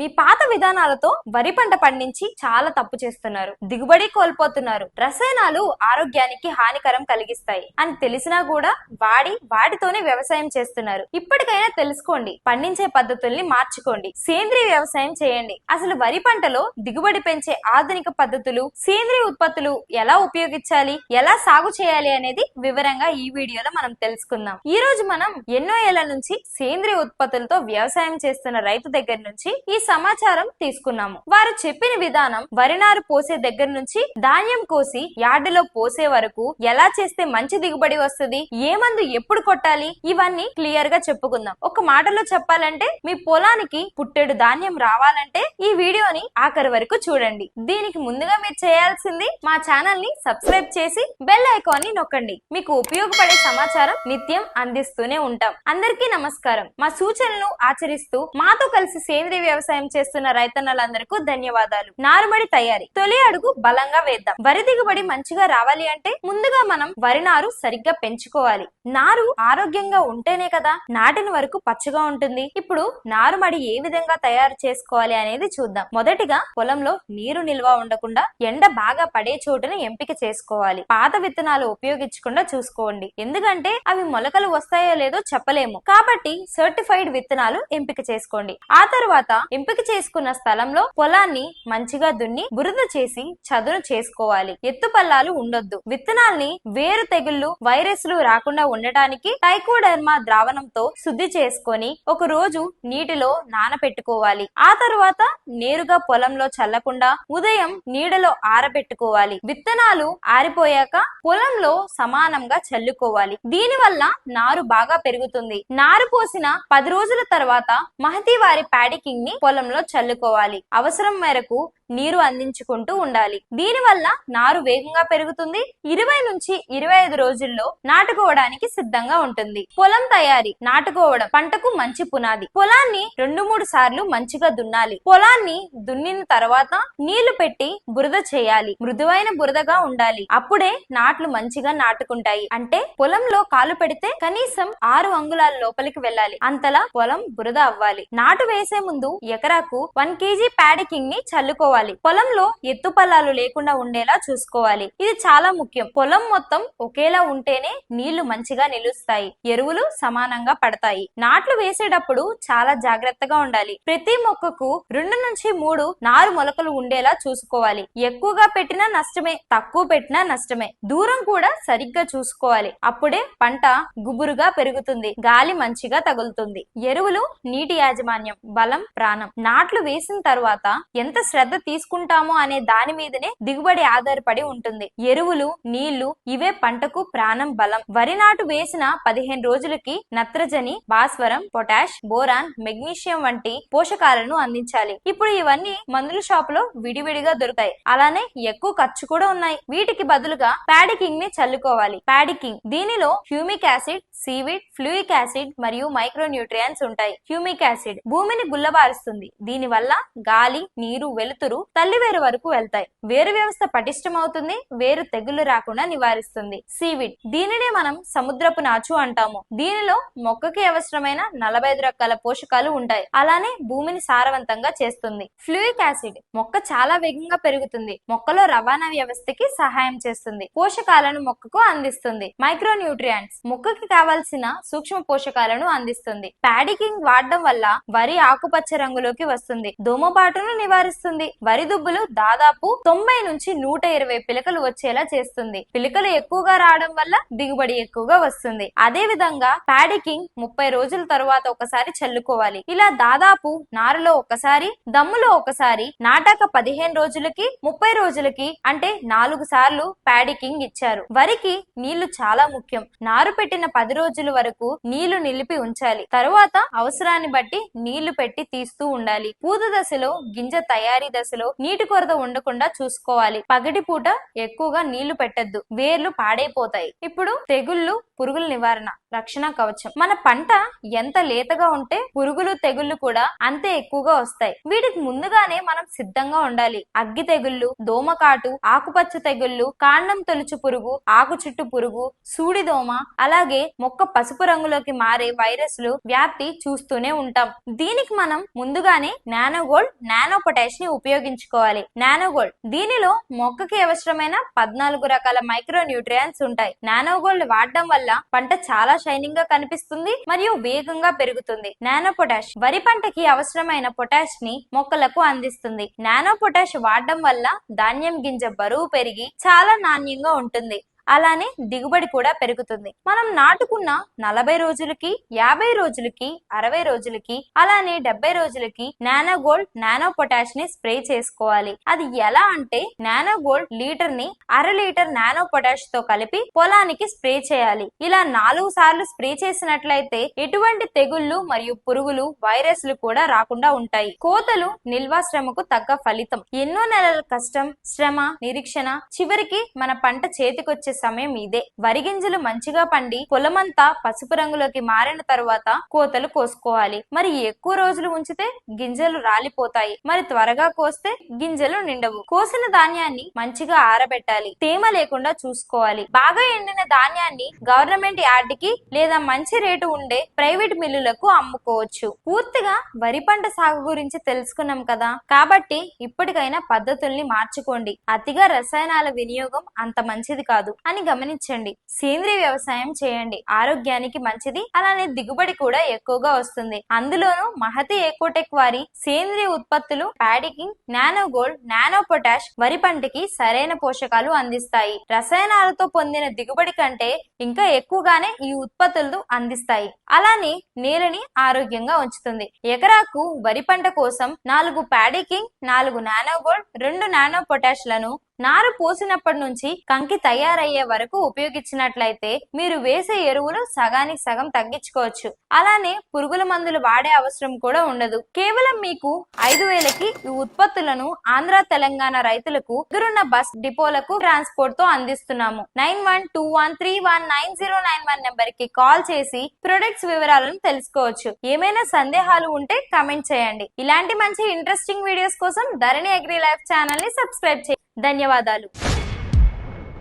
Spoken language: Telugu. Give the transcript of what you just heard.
మీ పాత విధానాలతో వరి పంట పండించి చాలా తప్పు చేస్తున్నారు. దిగుబడి కోల్పోతున్నారు. రసాయనాలు ఆరోగ్యానికి హానికరం కలిగిస్తాయి అని తెలిసినా కూడా వాడి వాటితోనే వ్యవసాయం చేస్తున్నారు. ఇప్పటికైనా తెలుసుకోండి పండించే పద్ధతుల్ని మార్చుకోండి. సేంద్రియ వ్యవసాయం చేయండి. అసలు వరి పంటలో దిగుబడి పెంచే ఆధునిక పద్ధతులు సేంద్రియ ఉత్పత్తులు ఎలా ఉపయోగించాలి ఎలా సాగు చేయాలి అనేది వివరంగా ఈ వీడియోలో మనం తెలుసుకుందాం. ఈ రోజు మనం ఎన్నో ఏళ్ళ నుంచి సేంద్రియ ఉత్పత్తులతో వ్యవసాయం చేస్తున్న రైతు దగ్గర నుంచి ఈ సమాచారం తీసుకున్నాము. వారు చెప్పిన విధానం వరి నారు పోసే దగ్గర నుంచి ధాన్యం కోసి యార్డులో పోసే వరకు ఎలా చేస్తే మంచి దిగుబడి వస్తుంది ఏ మందు ఎప్పుడు కొట్టాలి ఇవన్నీ క్లియర్గా చెప్పుకుందాం. ఒక మాటలో చెప్పాలంటే మీ పొలానికి పుట్టెడు ధాన్యం రావాలంటే ఈ వీడియోని ఆఖరి వరకు చూడండి. దీనికి ముందుగా మీరు చేయాల్సింది మా ఛానల్ని సబ్స్క్రైబ్ చేసి బెల్ ఐకాన్ని నొక్కండి. మీకు ఉపయోగపడే సమాచారం నిత్యం అందిస్తూనే ఉంటాం. అందరికీ నమస్కారం. మా సూచనలు ఆచరిస్తూ మాతో కలిసి సేంద్రియ వ్యవసాయం చేస్తున్న రైతన్నలందరికీ ధన్యవాదాలు. నారుమడి తయారీ. తొలి అడుగు బలంగా వేద్దాం. వరి దిగుబడి మంచిగా రావాలి అంటే ముందుగా మనం వరి నారు సరిగ్గా పెంచుకోవాలి. నారు ఆరోగ్యంగా ఉంటేనే కదా నాటిన వరకు పచ్చగా ఉంటుంది. ఇప్పుడు నారుమడి ఏ విధంగా తయారు చేసుకోవాలి అనేది చూద్దాం. మొదటిగా పొలంలో నీరు నిల్వ ఉండకుండా ఎండ బాగా పడే చోటుని ఎంపిక చేసుకోవాలి. పాత విత్తనాలు ఉపయోగించకుండా చూసుకోండి. ఎందుకంటే అవి మొలకలు వస్తాయో లేదో చెప్పలేము. కాబట్టి సర్టిఫైడ్ విత్తనాలు ఎంపిక చేసుకోండి. ఆ తర్వాత ఎంపిక చేసుకున్న స్థలంలో పొలాన్ని మంచిగా దున్ని బురద చేసి చదును చేసుకోవాలి. ఎత్తు పల్లాలు ఉండొద్దు. విత్తనాల్ని వేరు తెగుళ్ళు వైరస్లు రాకుండా ఉండటానికి టైకోడర్మా ద్రావణంతో శుద్ధి చేసుకొని ఒక రోజు నీటిలో నానపెట్టుకోవాలి. ఆ తరువాత నేరుగా పొలంలో చల్లకుండా ఉదయం నీడలో ఆరబెట్టుకోవాలి. విత్తనాలు ఆరిపోయాక పొలంలో సమానంగా చల్లుకోవాలి. దీని వల్ల నారు బాగా పెరుగుతుంది. నారు పోసిన పది రోజుల తర్వాత మహతి వారి ప్యాడికింగ్ని పొలంలో చల్లుకోవాలి. అవసరం మేరకు నీరు అందించుకుంటూ ఉండాలి. దీని వల్ల నారు వేగంగా పెరుగుతుంది. ఇరవై నుంచి ఇరవై ఐదు రోజుల్లో నాటుకోవడానికి సిద్ధంగా ఉంటుంది. పొలం తయారీ నాటుకోవడం పంటకు మంచి పునాది. పొలాన్ని రెండు మూడు సార్లు మంచిగా దున్నాలి. పొలాన్ని దున్నిన తర్వాత నీళ్ళు పెట్టి బురద చేయాలి. మృదువైన బురదగా ఉండాలి. అప్పుడే నాట్లు మంచిగా నాటుకుంటాయి. అంటే పొలంలో కాలు పెడితే కనీసం ఆరు అంగుళాల లోపలికి వెళ్ళాలి. అంతలా పొలం బురద అవ్వాలి. నాటు వేసే ముందు ఎకరాకు వన్ కేజీ ప్యాడికింగ్ని చల్లుకోవాలి. పొలంలో ఎత్తు పల్లాలు లేకుండా ఉండేలా చూసుకోవాలి. ఇది చాలా ముఖ్యం. పొలం మొత్తం ఒకేలా ఉంటేనే నీళ్ళు మంచిగా నిలుస్తాయి. ఎరువులు సమానంగా పడతాయి. నాట్లు వేసేటప్పుడు చాలా జాగ్రత్తగా ఉండాలి. ప్రతి మొక్కకు రెండు నుంచి మూడు నారు మొలకలు ఉండేలా చూసుకోవాలి. ఎక్కువగా పెట్టినా నష్టమే తక్కువ పెట్టినా నష్టమే. దూరం కూడా సరిగ్గా చూసుకోవాలి. అప్పుడే పంట గుబురుగా పెరుగుతుంది. గాలి మంచిగా తగులుతుంది. ఎరువులు నీటి యాజమాన్యం బలం ప్రాణం. నాట్లు వేసిన తర్వాత ఎంత శ్రద్ధ తీసుకుంటామో అనే దాని మీదనే దిగుబడి ఆధారపడి ఉంటుంది. ఎరువులు నీళ్ళు ఇవే పంటకు ప్రాణం బలం. వరి నాటు వేసిన పదిహేను రోజులకి నత్రజని భాస్వరం పొటాష్ బోరాన్ మెగ్నీషియం వంటి పోషకాలను అందించాలి. ఇప్పుడు ఇవన్నీ మందుల షాప్లో విడివిడిగా దొరుకుతాయి. అలానే ఎక్కువ ఖర్చు కూడా ఉన్నాయి. వీటికి బదులుగా ప్యాడికింగ్ని చల్లుకోవాలి. ప్యాడికింగ్ దీనిలో humic acid seaweed fulvic acid మరియు మైక్రో న్యూట్రియంట్స్ ఉంటాయి. హ్యూమిక్ యాసిడ్ భూమిని గుల్లబారుస్తుంది. దీని వల్ల గాలి నీరు వెలుతురు తల్లివేరు వరకు వెళ్తాయి. వేరు వ్యవస్థ పటిష్టమవుతుంది వేరు తెగులు రాకుండా నివారిస్తుంది. సీవిడ్. దీనినే మనం సముద్రపు నాచు అంటాము. దీనిలో మొక్కకి అవసరమైన నలభై ఐదు రకాల పోషకాలు ఉంటాయి. అలానే భూమిని సారవంతంగా చేస్తుంది. ఫ్లూయిక్ యాసిడ్ మొక్క చాలా వేగంగా పెరుగుతుంది. మొక్కలో రవాణా వ్యవస్థకి సహాయం చేస్తుంది. పోషకాలను మొక్కకు అందిస్తుంది. మైక్రో న్యూట్రియంట్స్ మొక్కకి కావాల్సిన సూక్ష్మ పోషకాలను అందిస్తుంది. ప్యాడికింగ్ వాడడం వల్ల వరి ఆకుపచ్చ రంగులోకి వస్తుంది. దోమబాటును నివారిస్తుంది. వరిదుబ్బులు దాదాపు తొంభై నుంచి నూట ఇరవై పిలకలు వచ్చేలా చేస్తుంది. పిలకలు ఎక్కువగా రావడం వల్ల దిగుబడి ఎక్కువగా వస్తుంది. అదే విధంగా ప్యాడికింగ్ ముప్పై రోజుల తరువాత ఒకసారి చల్లుకోవాలి. ఇలా దాదాపు నారులో ఒకసారి దమ్ములో ఒకసారి నాటాక పదిహేను రోజులకి ముప్పై రోజులకి అంటే నాలుగు సార్లు ప్యాడికింగ్ ఇచ్చారు. వరికి నీళ్ళు చాలా ముఖ్యం. నారు పెట్టిన పది రోజుల వరకు నీళ్ళు నిలిపి ఉంచాలి. తరువాత అవసరాన్ని బట్టి నీళ్ళు పెట్టి తీస్తూ ఉండాలి. పూత దశలో గింజ తయారీ దశ దశలో నీటి కొరత ఉండకుండా చూసుకోవాలి. పగటి పూట ఎక్కువగా నీళ్ళు పెట్టద్దు. వేర్లు పాడైపోతాయి. ఇప్పుడు తెగుళ్ళు పురుగుల నివారణ రక్షణ కవచం. మన పంట ఎంత లేతగా ఉంటే పురుగులు తెగుళ్ళు కూడా అంతే ఎక్కువగా వస్తాయి. వీటికి ముందుగానే మనం సిద్ధంగా ఉండాలి. అగ్గి తెగుళ్ళు దోమకాటు ఆకుపచ్చ తెగుళ్ళు కాండం తొలుచు పురుగు ఆకు చుట్టు పురుగు సూడి దోమ అలాగే మొక్క పసుపు రంగులోకి మారే వైరస్లు వ్యాప్తి చూస్తూనే ఉంటాం. దీనికి మనం ముందుగానే నానోగోల్డ్ నానో పొటాష్ని ఉపయోగించుకోవాలి. నానోగోల్డ్. దీనిలో మొక్కకి అవసరమైన పద్నాలుగు రకాల మైక్రో న్యూట్రియన్స్ ఉంటాయి. నానోగోల్డ్ వాడడం వల్ల పంట చాలా షైనింగ్గా కనిపిస్తుంది మరియు వేగంగా పెరుగుతుంది. నానో పొటాష్ వరి పంటకి అవసరమైన పొటాష్ని మొక్కలకు అందిస్తుంది. నానో పొటాష్ వాడడం వల్ల ధాన్యం గింజ బరువు పెరిగి చాలా నాణ్యంగా ఉంటుంది. అలానే దిగుబడి కూడా పెరుగుతుంది. మనం నాటుకున్న నలభై రోజులకి యాభై రోజులకి అరవై రోజులకి అలానే డెబ్బై రోజులకి నానో గోల్డ్ నానో పొటాష్ని స్ప్రే చేసుకోవాలి. అది ఎలా అంటే నానో గోల్డ్ లీటర్ని అర లీటర్ నానో పొటాష్తో కలిపి పొలానికి స్ప్రే చేయాలి. ఇలా నాలుగు సార్లు స్ప్రే చేసినట్లయితే ఎటువంటి తెగుళ్ళు మరియు పురుగులు వైరస్లు కూడా రాకుండా ఉంటాయి. కోతలు నిల్వ శ్రమకు తగ్గ ఫలితం. ఎన్నో నెలల కష్టం శ్రమ నిరీక్షణ చివరికి మన పంట చేతికొచ్చే సమయం ఇదే. వరి గింజలు మంచిగా పండి పొలమంతా పసుపు రంగులోకి మారిన తర్వాత కోతలు కోసుకోవాలి. మరి ఎక్కువ రోజులు ఉంచితే గింజలు రాలిపోతాయి. మరి త్వరగా కోస్తే గింజలు నిండవు. కోసిన ధాన్యాన్ని మంచిగా ఆరబెట్టాలి. తేమ లేకుండా చూసుకోవాలి. బాగా ఎండిన ధాన్యాన్ని గవర్నమెంట్ యార్డ్కి లేదా మంచి రేటు ఉండే ప్రైవేట్ మిల్లులకు అమ్ముకోవచ్చు. పూర్తిగా వరి పంట సాగు గురించి తెలుసుకున్నాం కదా. కాబట్టి ఇప్పటికైనా పద్ధతుల్ని మార్చుకోండి. అతిగా రసాయనాల వినియోగం అంత మంచిది కాదు. అని గమనించండి. సేంద్రియ వ్యవసాయం చేయండి. ఆరోగ్యానికి మంచిది. అలానే దిగుబడి కూడా ఎక్కువగా వస్తుంది. అందులోనూ మహతి ఎకోటెక్ వారి సేంద్రియ ఉత్పత్తులు Paddy King nano gold nano potash వరి పంటకి సరైన పోషకాలు అందిస్తాయి. రసాయనాలతో పొందిన దిగుబడి కంటే ఇంకా ఎక్కువగానే ఈ ఉత్పత్తులు అందిస్తాయి. అలానే నేలని ఆరోగ్యంగా ఉంచుతుంది. ఎకరాకు వరి పంట కోసం నాలుగు ప్యాడికింగ్ నాలుగు నానో గోల్డ్ రెండు నానో పొటాష్లను నారు పోసినప్పటి నుంచి కంకి తయారయ్యే వరకు ఉపయోగించినట్లయితే మీరు వేసే ఎరువులు సగానికి సగం తగ్గించుకోవచ్చు. అలానే పురుగుల మందులు వాడే అవసరం కూడా ఉండదు. కేవలం మీకు ఐదు వేలకి ఈ ఉత్పత్తులను ఆంధ్ర తెలంగాణ రైతులకు ఎదురున్న బస్ డిపోలకు ట్రాన్స్పోర్ట్తో అందిస్తున్నాము. Nine one two one three one nine zero nine one నెంబర్కి కాల్ చేసి ప్రొడక్ట్స్ వివరాలను తెలుసుకోవచ్చు. ఏమైనా సందేహాలు ఉంటే కమెంట్ చేయండి. ఇలాంటి మంచి ఇంట్రెస్టింగ్ వీడియోస్ కోసం ధరణి అగ్రి లైఫ్ ఛానల్ని సబ్స్క్రైబ్ చేయండి. ధన్యవాదాలు.